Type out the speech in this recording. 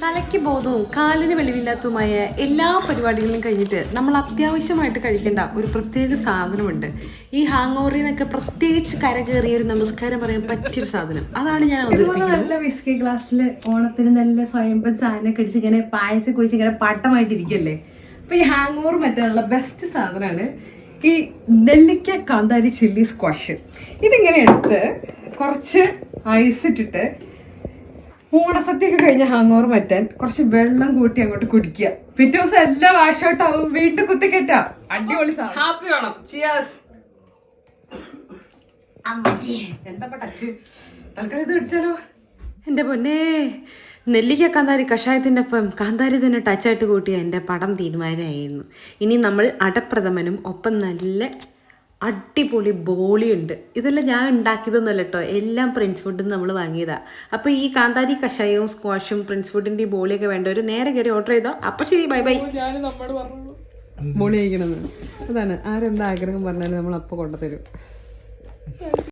തലയ്ക്ക് ബോധവും കാലിന് വെളിവില്ലാത്തതുമായ എല്ലാ പരിപാടികളും കഴിഞ്ഞിട്ട് നമ്മൾ അത്യാവശ്യമായിട്ട് കഴിക്കേണ്ട ഒരു പ്രത്യേക സാധനമുണ്ട്. ഈ ഹാങ് ഓവറിൽ നിന്നൊക്കെ പ്രത്യേകിച്ച് കരകയറിയ ഒരു നമസ്കാരം പറയാൻ പറ്റിയൊരു സാധനം. അതാണ് ഞാൻ നല്ല വിസ്കി ഗ്ലാസ്സിൽ ഓണത്തിന് നല്ല സ്വയംഭം സാധനമൊക്കെ അടിച്ച് ഇങ്ങനെ പായസം കുഴിച്ച് ഇങ്ങനെ പട്ടമായിട്ട് ഇരിക്കല്ലേ അപ്പൊ ഈ ഹാങ് ഓവർ മറ്റാനുള്ള ബെസ്റ്റ് സാധനമാണ് ഈ നെല്ലിക്ക കാന്താരി ചില്ലി സ്ക്വാഷ് ഇതിങ്ങനെ എടുത്ത് കുറച്ച് ഐസ് ഇട്ടിട്ട് ഓണസദ്യയൊക്കെ കഴിഞ്ഞ ഹാങ് ഓവർ മറ്റാൻ കുറച്ച് വെള്ളം കൂട്ടി അങ്ങോട്ട് കുടിക്കുക. പിറ്റേ ദിവസം എല്ലാം വാഷ് ഔട്ട് ആവും വീണ്ടും കുത്തിക്കറ്റാ അടിപൊളി ഹാപ്പി വേണം. ചിയാസ് എന്താ ടച്ച് തൽക്കാലം ഇത് എന്റെ പൊന്നേ നെല്ലിക്ക കാന്താരി കഷായത്തിന്റെ ഒപ്പം കാന്താരി തന്നെ ടച്ചായിട്ട് കൂട്ടിയ എന്റെ പടം തീരുമാനമായിരുന്നു. ഇനി നമ്മൾ അടപ്രഥമനും ഒപ്പം നല്ല അടിപൊളി ബോളിയുണ്ട്. ഇതെല്ലാം ഞാൻ ഉണ്ടാക്കിയതൊന്നുമല്ല കേട്ടോ എല്ലാം പ്രിൻസ് ഫുഡിൽ നിന്ന് നമ്മൾ വാങ്ങിയതാണ് അപ്പോൾ ഈ കാന്താരി കഷായവും സ്ക്വാഷും പ്രിൻസ് ഫുഡിന്റെ ഈ ബോളിയൊക്കെ ഒരു നേരെ കയറി ഓർഡർ ചെയ്തോ. അപ്പോൾ ശരി ബൈ ബൈ ബോളി കഴിക്കണമെന്ന്. അതാണ്. ആരെന്താ ആഗ്രഹം പറഞ്ഞാലും നമ്മൾ അപ്പോൾ കൊണ്ടുതരും.